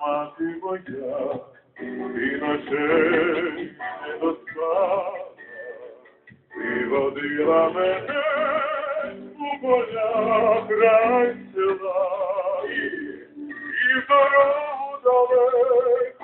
Мати моя, ти ночей не достала, ти водила мене у поля край села, і дорогу далеку,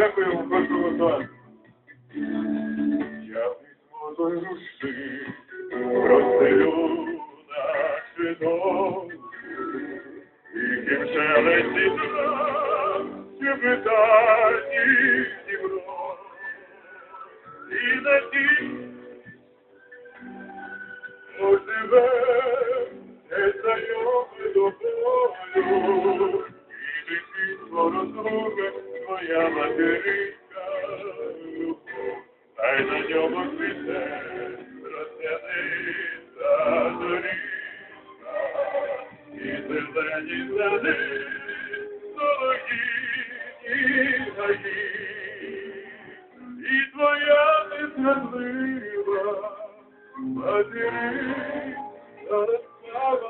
Дякую вам, з вас. Я візьму той рушник, розстелю наші і ким шелесті трав, чи питані Дніпро. І на ті, живе, не знайомий до болю, і дитинство розруге твоя материнська любов, та й на ньому цвіте розтяниться доріжка, і зелені сади, золоті і гаї, і твоя несправедлива материнська слава.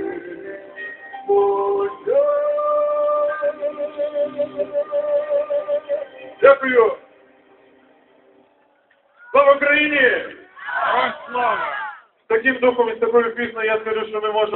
Дякую. Слава Україні! Слава! Таким духом і з такою піснею я скажу, що ми можемо